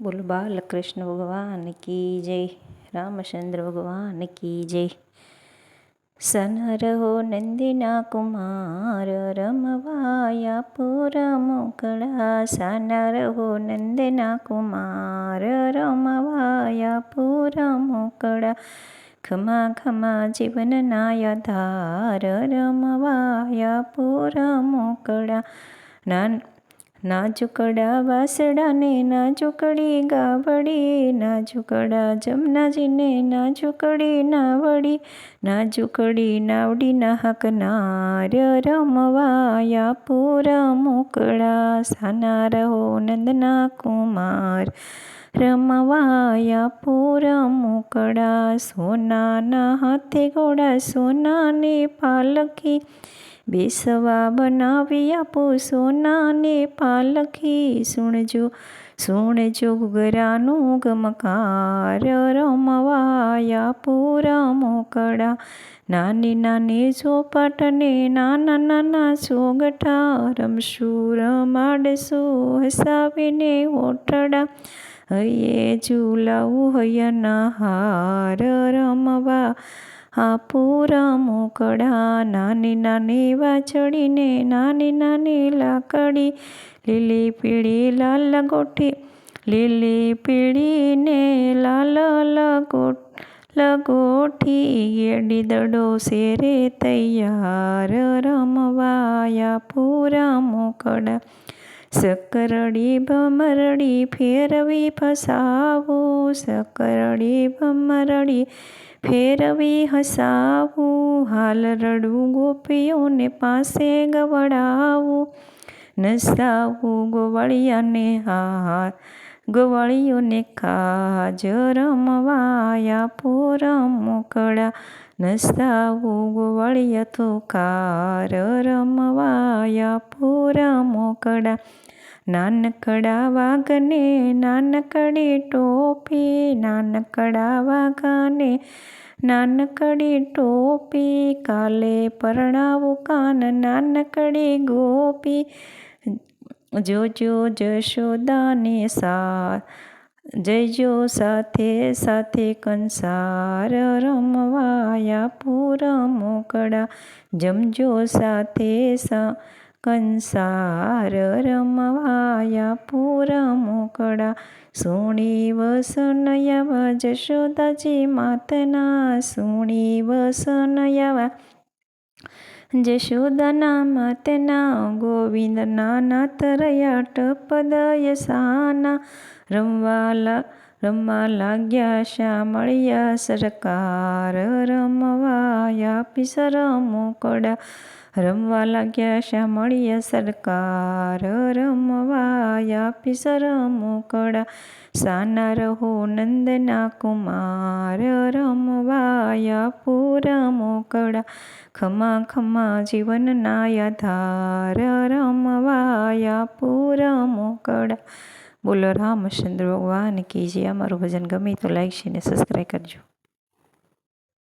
બોલ, બાલકૃષ્ણ ભગવાન કી જય, રામચંદ્ર ભગવાન કી જય. સનરહો નંદિના કુમાર, રમવાયા પુર મોકળા. સનરહો નંદના કુમાર, રમવાયા પુર મોકળા. ખમા ખમા જીવનના ધાર રમવાયા પુર મોકળા. નાન નાજુકડા વાસડાને નાજુકડી ગાવડી નાજુકડા જમનાજીને નાજુકડી નાવડી નાજુકડી નાવડી નાહકનાર રમવાયા પૂર મોકળા, સાના રહો નંદના કુમાર. રમવાયા પૂર મુકડા સોનાના હાથે ઘોડા સોનાની પાલખી. બેસવા બનાવી આપો સોનાને પાલખી. સુણજો સુણજો ઘરાનું ગમકાર રમવાયા પૂરા મોકડા નાની નાની ચોપાટને નાના નાના ચોગઠા રમશું, રમાડશું, હસાવીને ઓટડા. હૈયે ઝૂલાવું હૈયાના હાર રમવા. આ પૂરા મોકળા, નાની નાની વાછડીને, નાની નાની લાકડી. લીલી પીળી લાલ ગોઠી, લીલી પીળીને લાલ લગોટ, લગોઠી. એડી દડો શેરે તૈયાર રમવાયા, પૂરા મોકળા. સકરડી ભમરડી ફેરવી ફસાવું સકરડી ભમરડી ફેરવી હસાવું હાલ રડવું ગોપીઓને પાસે ગવડાવું નસાવું ગોવાળિયાને હાર ગોવાળીઓને ખાજ રમવાયા પૂરમ મોકળા નસાવું ગોવાળિયા તો કાર રમવાયા, પૂરા મોકળા નાનકડા વાઘને નાનકડી ટોપી, નાનકડા વાઘાને નાનકડી ટોપી, કાલે પરણાવું કાન નાનકડી ગોપી જોજો જશોદાને સાર જયજો સાથે સાથે કંસાર રમવાયા પૂર મોકડા જમજો સાથે કંસાર રમવાયા પૂર મોકડા સુણી વસનયવા જશોદાજી માતના, સુણી વસનયવા જશોદાના માતના ગોવિંદના નાથ રહ્યા ટપદય સાના રમવાલા રમવા લાગ્યા શા મળ્યા સરકાર રમવાયા પિસર મોકળા રમવા લાગ્યા શા મળ્યા સરકાર, રમવાયા પિસર મોકળા. સાના રહો નંદના કુમાર, રમવાયા પૂર મોકળા. ખમા ખમા જીવનના યાધાર રમવાયા પૂર મોકળા. બોલો રામચંદ્ર ભગવાન કી જે અમારું ભજન ગમે તો લાઈક છે ને સબસ્ક્રાઈબ કરજો.